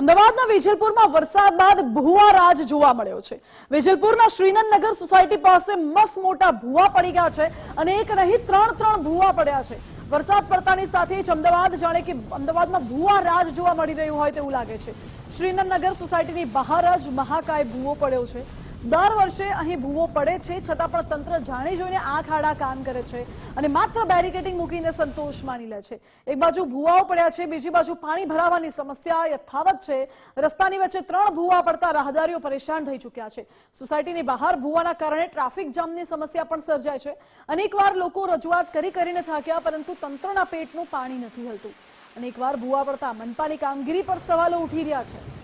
અમદાવાદના વેજલપુરમાં વરસાદ બાદ ભૂવા રાજ જોવા મળ્યો છે. વેજલપુરના શ્રીનંદનગર સોસાયટી પાસે મસ્ત મોટા ભૂવા પડી ગયા છે અને એક નહીં, ત્રણ ત્રણ ભૂવા પડ્યા છે. વરસાદ પડતાની સાથે જ અમદાવાદ જાણે કે અમદાવાદમાં ભૂવા રાજ જોવા મળી રહ્યું હોય તેવું લાગે છે. શ્રીનંદનગર સોસાયટીની બહાર જ મહાકાય ભૂવો પડ્યો છે. દર વર્ષે અહીં ભૂવો પડે છે, છતાં પણ તંત્ર જાણી જોઈને આંખ આડા કામ કરે છે અને માત્ર બેરિકેડિંગ મૂકીને સંતોષ માની લે છે. એક બાજુ ભૂવાઓ પડ્યા છે, બીજી બાજુ પાણી ભરાવાની સમસ્યા યથાવત છે. રસ્તાની વચ્ચે ત્રણ ભૂવા પડતા રાહદારીઓ પરેશાન થઈ ચૂક્યા છે. સોસાયટીની બહાર ભૂવાના કારણે ટ્રાફિક જામની સમસ્યા પણ સર્જાય છે. અનેકવાર લોકો રજૂઆત કરી કરીને થાક્યા, પરંતુ તંત્રના પેટનું પાણી નથી હલતું. અનેકવાર ભૂવા પડતા મનપાની કામગીરી પર સવાલો ઉઠી રહ્યા છે.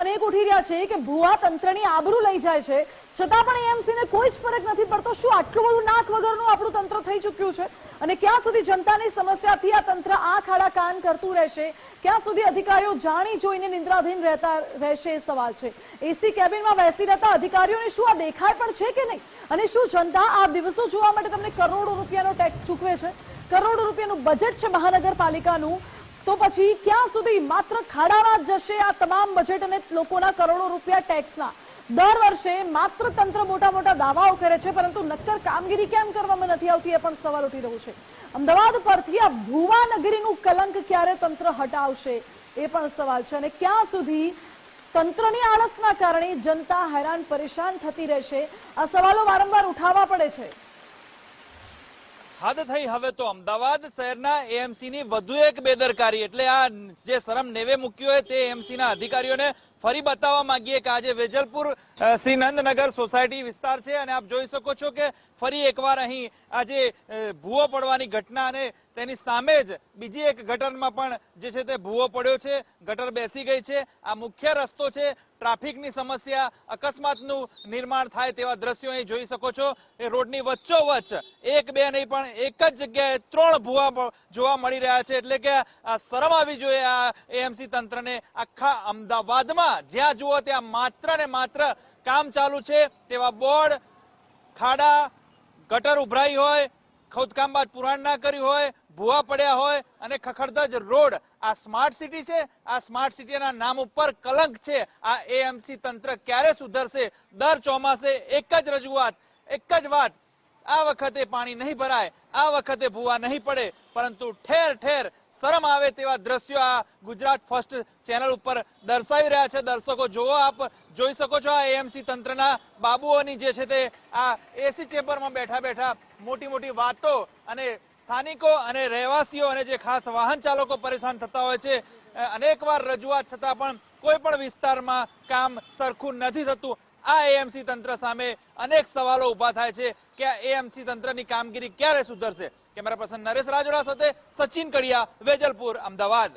અનેક ઉઠી રહ્યા છે કે ભુવા તંત્રની આબરૂ લઈ જાય છે. છતાં પણ એએમસીને કોઈ જ ફરક નથી પડતો શું આટલું બધું નાક વગરનું આપણું તંત્ર થઈ ચૂક્યું છે? અને ક્યાં સુધી જનતાની સમસ્યાથી આ તંત્ર આંખ આડા કાન કરતું રહેશે? ક્યાં સુધી અધિકારીઓ જાણી જોઈને નિંદ્રાધીન રહેતા રહેશે એ સવાલ છે. એસી કેબિનમાં બેસી રહેતા અધિકારીઓને શું આ દેખાય પણ છે કે નહીં? અને શું જનતા આ દિવસો જોવા માટે તમને કરોડો રૂપિયાનો ટેક્સ ચૂકવે છે? કરોડો રૂપિયાનું બજેટ છે મહાનગરપાલિકાનું. તો પછી ક્યાં સુધી માત્ર ખાડામાં જશે આ તમામ બજેટ અને લોકોના કરોડો રૂપિયા ટેક્સના દર વર્ષે માત્ર તંત્ર મોટા મોટા દાવાઓ કરે છે, પરંતુ નક્કર કામગીરી કેમ કરવામાં નથી આવતી એ પણ સવાલ ઉઠી રહ્યો છે. અમદાવાદ પરથી આ ભુવા નગરીનું કલંક ક્યારે તંત્ર હટાવશે એ પણ સવાલ છે. અને ક્યાં સુધી તંત્રની આળસના કારણે જનતા હેરાન પરેશાન થતી રહેશે? આ સવાલો વારંવાર ઉઠાવવા પડે છે. હદ થઈ હવે તો અમદાવાદ શહેરના એએમસી ની વધુ એક બેદરકારી એટલે આ જે શરમ નેવે મૂક્યો હોય તે એએમસી ના અધિકારીઓને ફરી બતાવવા માંગીએ કે આજે વેજલપુર શ્રીનંદનગર સોસાયટી વિસ્તાર છે અને આપ જોઈ શકો છો કે ફરી એકવાર અહીં આજે ભૂવો પડવાની ઘટના અને તેની સામે જ બીજી એક ગટરમાં પણ જે છે તે ભૂવો પડ્યો છે, ગટર બેસી ગઈ છે. આ મુખ્ય રસ્તો છે, ટ્રાફિકની સમસ્યા, અકસ્માતનું નિર્માણ થાય તેવા દ્રશ્યો અહીં જોઈ શકો છો. એ રોડની વચ્ચોવચ્ચ એક, બે નહીં, પણ એક જ જગ્યાએ ત્રણ ભૂવા જોવા મળી રહ્યા છે. એટલે કે આ શરમ આવી જોઈએ આ એએમસી તંત્રને. આખા અમદાવાદમાં જ્યાં જુઓ ત્યાં માત્ર ને માત્ર કામ ચાલુ છે. તેવા બોર્ડ, ખાડા, ગટર ઉભરાઈ હોય, ખોદકામ બાદ પુરાણ ના કર્યું હોય ભૂવા પડ્યા હોય અને ખખડધજ રોડ. આ સ્માર્ટ સિટી છે. આ સ્માર્ટ સિટીના નામ ઉપર કલંક છે. આ એએમસી તંત્ર ક્યારે સુધરશે? દર ચોમાસે એક જ રજૂઆત, એક જ વાત. આ વખતે પાણી નહીં ભરાય, આ વખતે ભૂવા નહીં પડે. પરંતુ ઠેર ઠેર શરમ આવે તેવા દ્રશ્યો આ ગુજરાત ફર્સ્ટ ચેનલ ઉપર દર્શાવી રહ્યા છે. દર્શકો જોવો આપ, જોઈ શકો છો આ એએમસી તંત્રના બાબુઓની જે છે તે આ એસી ચેમ્બરમાં બેઠા બેઠા મોટી મોટી વાતો અને સ્થાનિકો અને રહેવાસીઓ અને જે ખાસ વાહન ચાલકો પરેશાન થતા હોય છે અનેકવાર રજૂઆત છતાં પણ કોઈ પણ વિસ્તારમાં કામ સરખું નથી થતું. આ એએમસી તંત્ર સામે અનેક સવાલો ઊભા થાય છે કે આ એએમસી તંત્રની કામગીરી ક્યારે સુધરશે? કેમેરા પર્સન નરેશ રાજોડા સાથે સચિન કડિયા, વેજલપુર, અમદાવાદ.